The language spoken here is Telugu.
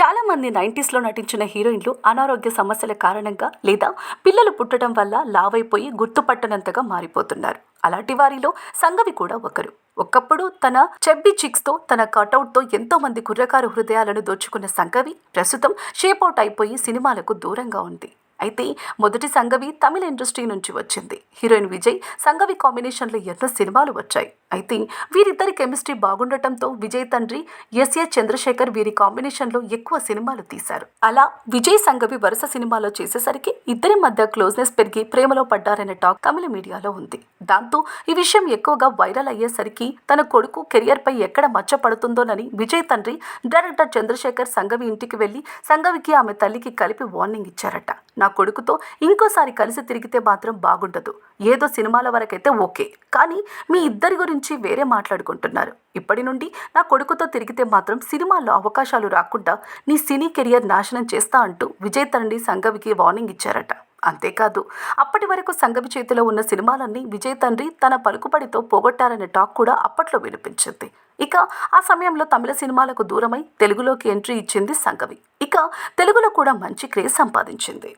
చాలా మంది నైంటీస్లో నటించిన హీరోయిన్లు అనారోగ్య సమస్యల కారణంగా లేదా పిల్లలు పుట్టడం వల్ల లావైపోయి గుర్తుపట్టనంతగా మారిపోతున్నారు. అలాంటి వారిలో సంగవి కూడా ఒకరు. ఒకప్పుడు తన చెబ్బి చిక్స్తో తన కటౌట్తో ఎంతో మంది కుర్రకారు హృదయాలను దోచుకున్న సంగవి ప్రస్తుతం షేప్అవుట్ అయిపోయి సినిమాలకు దూరంగా ఉంది. అయితే మొదటి సంగవి తమిళ ఇండస్ట్రీ నుంచి వచ్చింది. హీరోయిన్ విజయ్ సంగవి కాంబినేషన్లో ఎన్నో సినిమాలు వచ్చాయి. అయితే వీరిద్దరి కెమిస్ట్రీ బాగుండటంతో విజయ్ తండ్రి ఎస్ఏ చంద్రశేఖర్ వీరి కాంబినేషన్లో ఎక్కువ సినిమాలు తీశారు. అలా విజయ్ సంగవి వరుస సినిమాలో చేసేసరికి ఇద్దరి మధ్య క్లోజ్నెస్ పెరిగి ప్రేమలో పడ్డారనే టాక్ తమిళ మీడియాలో ఉంది. దాంతో ఈ విషయం ఎక్కువగా వైరల్ అయ్యేసరికి తన కొడుకు కెరియర్ పై ఎక్కడ మచ్చ పడుతుందోనని విజయ్ తండ్రి డైరెక్టర్ చంద్రశేఖర్ సంగవి ఇంటికి వెళ్ళి సంగవికి ఆమె తల్లికి కలిపి వార్నింగ్ ఇచ్చారట. నా కొడుకుతో ఇంకోసారి కలిసి తిరిగితే మాత్రం బాగుండదు. ఏదో సినిమాల వరకైతే ఓకే. కానీ మీ ఇద్దరి గురించి గురించి వేరే మాట్లాడుకుంటున్నారు. ఇప్పటి నుండి నా కొడుకుతో తిరిగితే మాత్రం సినిమాల్లో అవకాశాలు రాకుండా నీ సినీ కెరియర్ నాశనం చేస్తా అంటూ విజయ్ తండ్రి సంగవికి వార్నింగ్ ఇచ్చారట. అంతేకాదు అప్పటి వరకు సంగవి చేతిలో ఉన్న సినిమాలన్నీ విజయ్ తండ్రి తన పలుకుబడితో పోగొట్టారనే టాక్ కూడా అప్పట్లో వినిపించింది. ఇక ఆ సమయంలో తమిళ సినిమాలకు దూరమై తెలుగులోకి ఎంట్రీ ఇచ్చింది సంగవి ఇక తెలుగులో కూడా మంచి క్రేజ్ సంపాదించింది.